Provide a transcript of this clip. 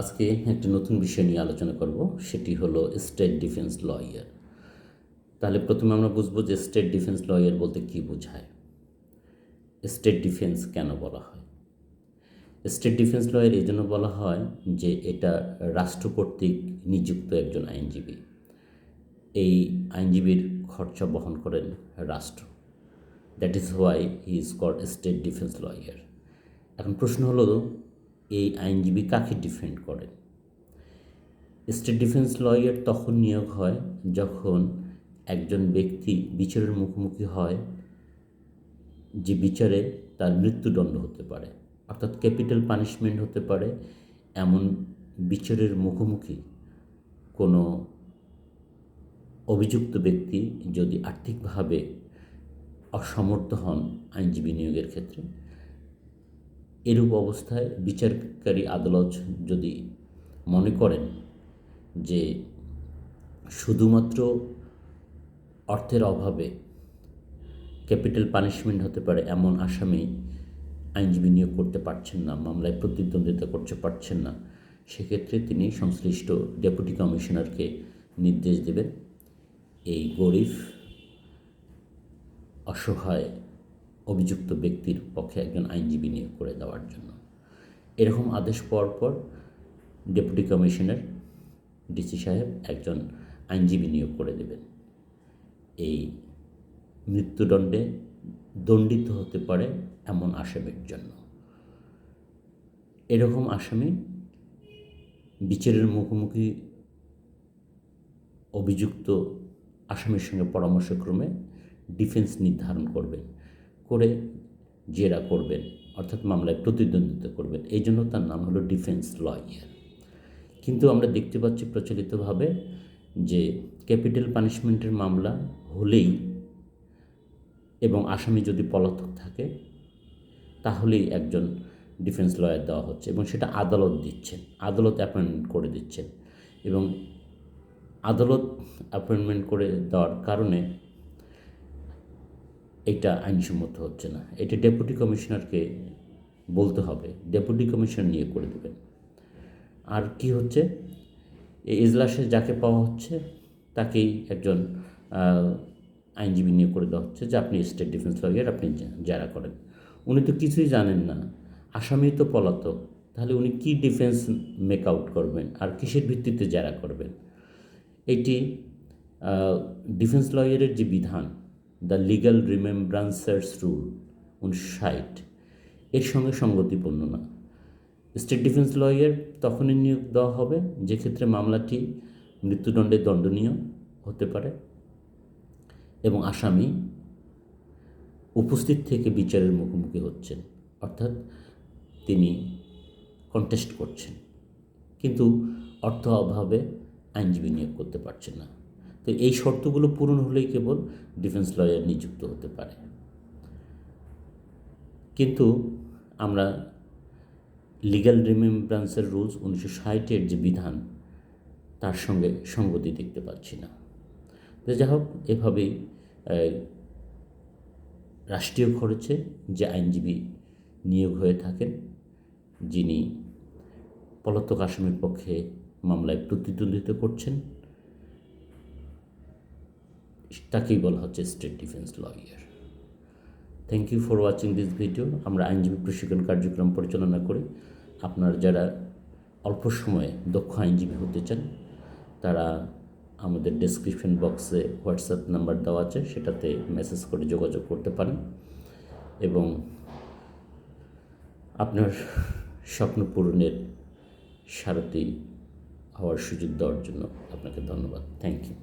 আজকে একটি নতুন বিষয় নিয়ে আলোচনা করব, সেটি হলো স্টেট ডিফেন্স লয়ার তাহলে প্রথমে আমরা বুঝব যে স্টেট ডিফেন্স লয়ার বলতে কী বোঝায়। স্টেট ডিফেন্স কেন বলা হয়? স্টেট ডিফেন্স লয়ার এই জন্য বলা হয় যে এটা রাষ্ট্র কর্তৃক নিযুক্ত একজন আইনজীবী। এই আইনজীবীর খরচা বহন করেন রাষ্ট্র। That is why he is called state defence lawyer এখন প্রশ্ন হলো এই আইনজীবী কাকে ডিফেন্ড করেন? স্টেট ডিফেন্স লয়ার তখন নিয়োগ হয় যখন একজন ব্যক্তি বিচারের মুখোমুখি হয়, যে বিচারে তার মৃত্যুদণ্ড হতে পারে, অর্থাৎ ক্যাপিটাল পানিশমেন্ট হতে পারে। এমন বিচারের মুখোমুখি কোনো অভিযুক্ত ব্যক্তি যদি আর্থিকভাবে অসমর্থ হন আইনজীবী নিয়োগের ক্ষেত্রে এরূপ অবস্থায় বিচারকারী আদালত যদি মনে করেন যে শুধুমাত্র অর্থের অভাবে ক্যাপিটাল পানিশমেন্ট হতে পারে এমন আসামি আইনজীবী নিয়োগ করতে পারছেন না, মামলায় প্রতিদ্বন্দ্বিতা করতে পারছেন না, সেক্ষেত্রে তিনি সংশ্লিষ্ট ডেপুটি কমিশনারকে নির্দেশ দেবেন। এই গরিব অসহায় অভিযুক্ত ব্যক্তির পক্ষে একজন আইনজীবী নিয়োগ করে দেওয়ার জন্য। এরকম আদেশ পাওয়ার পর ডেপুটি কমিশনার ডিসি সাহেব একজন আইনজীবী নিয়োগ করে দেবেন। এই মৃত্যুদণ্ডে দণ্ডিত হতে পারে এমন আসামির জন্য। এরকম আসামি বিচারের মুখোমুখি অভিযুক্ত আসামির সঙ্গে পরামর্শক্রমে ডিফেন্স নির্ধারণ করবেন। করে জেরা করবেন, অর্থাৎ মামলায় প্রতিদ্বন্দ্বিতা করবেন। এই জন্য তার নাম হলো ডিফেন্স লয়ার। কিন্তু আমরা দেখতে পাচ্ছি প্রচলিতভাবে যে ক্যাপিটাল পানিশমেন্টের মামলা হলেই এবং আসামি যদি পলাতক থাকে, তাহলেই একজন ডিফেন্স লয়ার দেওয়া হচ্ছে এবং সেটা আদালত দিচ্ছেন, আদালত অ্যাপয়েন্টমেন্ট করে দিচ্ছেন। এবং আদালত অ্যাপয়েন্টমেন্ট করে দেওয়ার কারণে এটা আইনসম্মত হচ্ছে না। এটা ডেপুটি কমিশনারকে বলতে হবে। ডেপুটি কমিশনার নিয়ে করে দেবেন। আর কি হচ্ছে? এই এজলাসে যাকে পাওয়া হচ্ছে, তাকেই একজন আইনজীবী নিয়ে করে দেওয়া হচ্ছে, যে আপনি স্টেট ডিফেন্স লয়ার, আপনি যারা করেন। উনি তো কিছুই জানেন না। আসামি তো পলাতক। তাহলে উনি কি ডিফেন্স মেক আউট করবেন? আর কিসের ভিত্তিতে যারা করবেন? এটি ডিফেন্স লয়ারের যে বিধান দ্য লিগাল রিমেম্ব্রান্সার্স রুল উনিশশো ষাট এর সঙ্গে সঙ্গতিপূর্ণ না। স্টেট ডিফেন্স লয়ের তখনই নিয়োগ দেওয়া হবে যে ক্ষেত্রে মামলাটি মৃত্যুদণ্ডে দণ্ডনীয় হতে পারে এবং আসামি উপস্থিত থেকে বিচারের মুখোমুখি হচ্ছেন, অর্থাৎ তিনি কন্টেস্ট করছেন। কিন্তু অর্থ অভাবে আইনজীবী নিয়োগ করতে পারছেন না। তো এই শর্তগুলো পূরণ হলেই কেবল ডিফেন্স লয়ার নিযুক্ত হতে পারে। কিন্তু আমরা লিগ্যাল রিমেম্ব্রান্সের রুলস উনিশশো ষাটের যে বিধান, তার সঙ্গে সঙ্গতি দেখতে পাচ্ছি না। তো যাই হোক, এভাবেই রাষ্ট্রীয় খরচে যে আইনজীবী নিয়োগ হয়ে থাকেন, যিনি পলাতক আসামির পক্ষে মামলায় প্রতিদ্বন্দ্বিতা করছেন তাকেই বলা হচ্ছে state defence lawyer. Thank you for watching this video আমরা আইনজীবী প্রশিক্ষণ কার্যক্রম পরিচালনা করি আপনার যারা অল্প সময়ে দক্ষ আইনজীবী হতে চান, তারা আমাদের ডেসক্রিপশন বক্সে হোয়াটসঅ্যাপ নাম্বার দেওয়া আছে, সেটাতে মেসেজ করে যোগাযোগ করতে পারেন। এবং আপনার স্বপ্ন পূরণের সারথি হওয়ার সুযোগ দেওয়ার জন্য আপনাকে ধন্যবাদ। Thank you